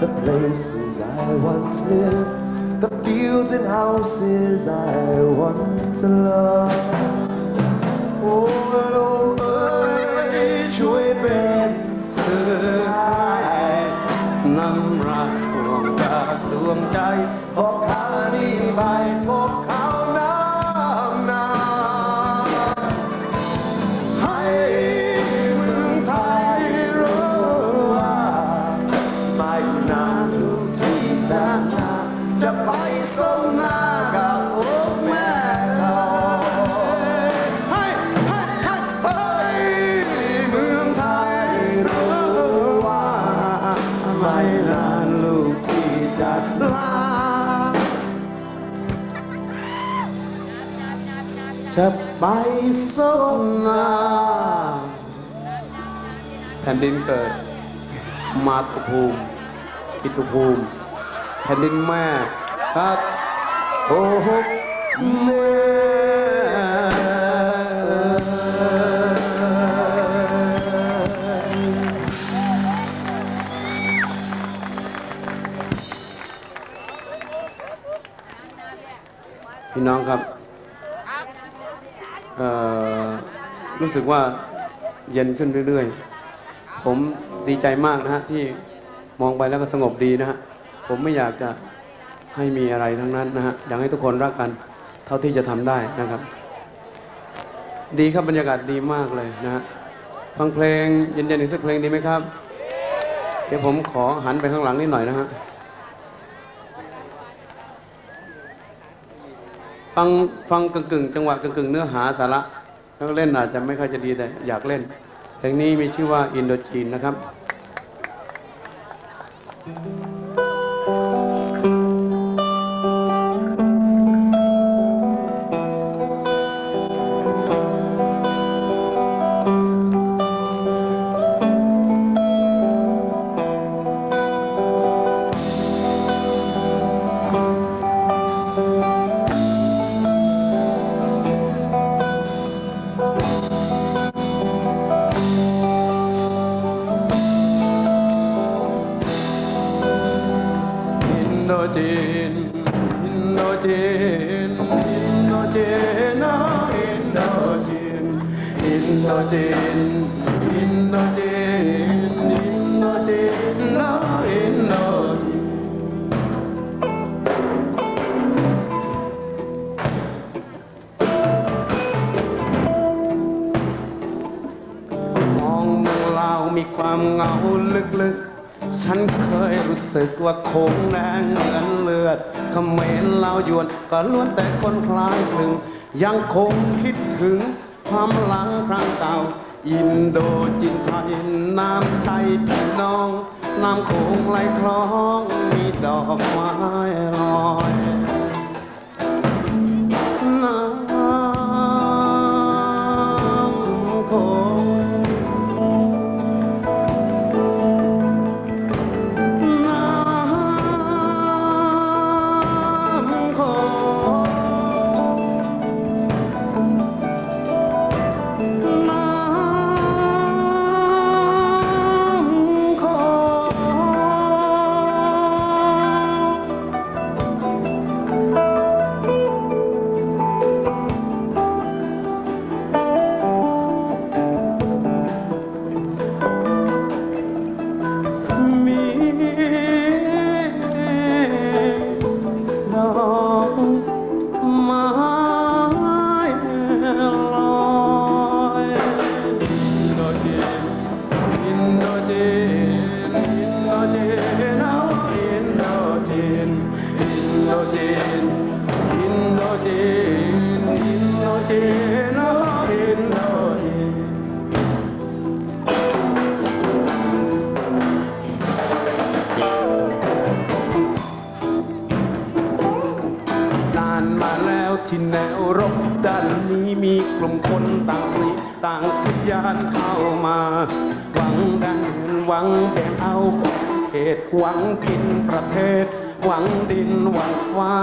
the places I once lived, the fields and houses I once loved. โอ้โลกเอ้ยช่วยเป็นสื่อให้นำรักดวงตาดวงใจพบเขานี้ไป จะไปสมนาแผ่นดินเกิด มาตุภูมิอิตุภูมิ แผ่นดินแม่ครับโอ้โหเม รู้สึกว่าเย็นขึ้นเรื่อยๆ ผมดีใจมากนะฮะที่มองไปแล้วก็สงบดีนะฮะ ผมไม่อยากจะให้มีอะไรทั้งนั้นนะฮะ อยากให้ทุกคนรักกันเท่าที่จะทำได้นะครับ ดีครับบรรยากาศดีมากเลยนะฮะ ฟังเพลงเย็นๆอีกสักเพลงดีไหมครับ เดี๋ยวผมขอหันไปข้างหลังนิดหน่อยนะฮะ ฟังฟังกึ่งกึ่งจังหวะกึ่งกึ่งเนื้อหาสาระแล้วเล่นอาจจะไม่ค่อยจะดีแต่อยากเล่นเพลงนี้มีชื่อว่าอินโดจีนนะครับอิ จีนนะอินโดจีนมองเมืองลาวมีความเหงาลึกๆ ฉันเคยรู้สึกว่าคงแดงเหมือนเลือดเขมรลาวยวนก็ล้วนแต่คนคล้ายคลึง ยังคงคิดถึงความหลังครั้งเก่า อินโดจินไทยน้ำใจพี่น้อง น้ำโขงไหลคลองมีดอกไม้ลอย แนวรบด้านนี้มีกลุ่มคนต่างสีต่างทยานเข้ามา หวังได้เงินหวังเป็นเอาเหตุหวังกินประเทศ หวังดินหวังฟ้า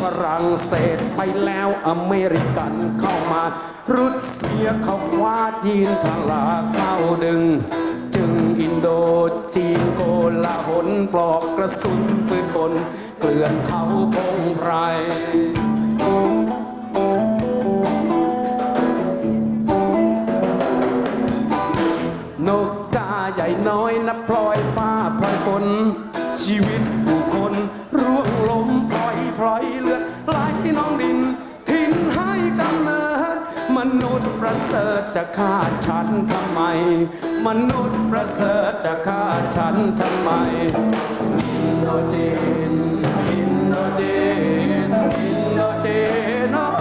ฝรั่งเศสไปแล้วอเมริกันเข้ามา รุดเสียเขาคว้าจีนทลาเข้าดึง จึงอินโดจีนโกลาหลปลอกกระสุนปืนกล เกลื่อนเขาพงไรนกกาใหญ่น้อยนับพลอยฟ้าพลอยฝนชีวิตผู้คนร่วงลมปล่อยพลอยเลือดไหลน้องดิน ทิ้นให้กำเนิด มนุษย์ประเสริฐจะฆ่าฉันทำไม มนุษย์ประเสริฐจะฆ่าฉันทำไมอินโดจี nothing Atena.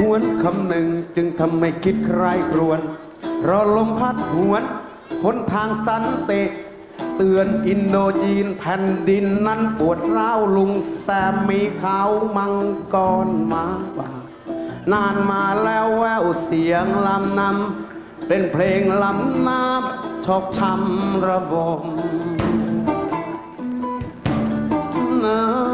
หวนคำหนึ่งจึงทำให้คิดใครครวนรอลมพัดหวนหนทางสันติเตือนอินโดจีนแผ่นดินนั้นปวดร้าวลุงแซมมีเขามังกรมาป่านานมาแล้วแววเสียงลำนำเป็นเพลงลำนาบชอกช้ำระบมน้ำ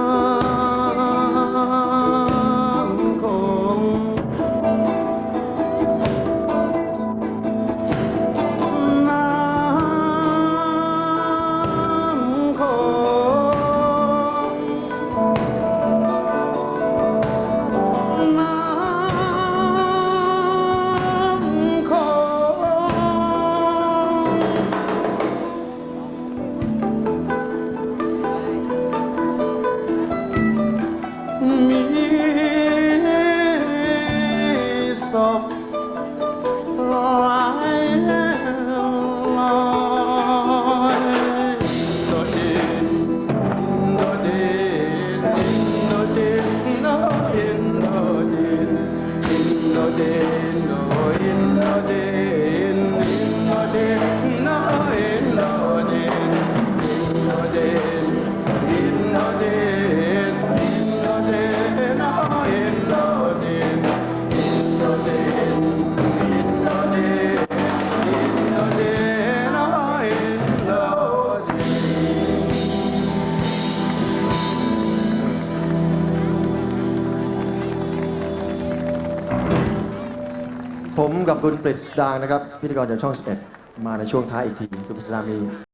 ผมกับคุณปริศดางนะครับพิธีกรจากช่อง 11 มาในช่วงท้ายอีกทีคุณพิศรามี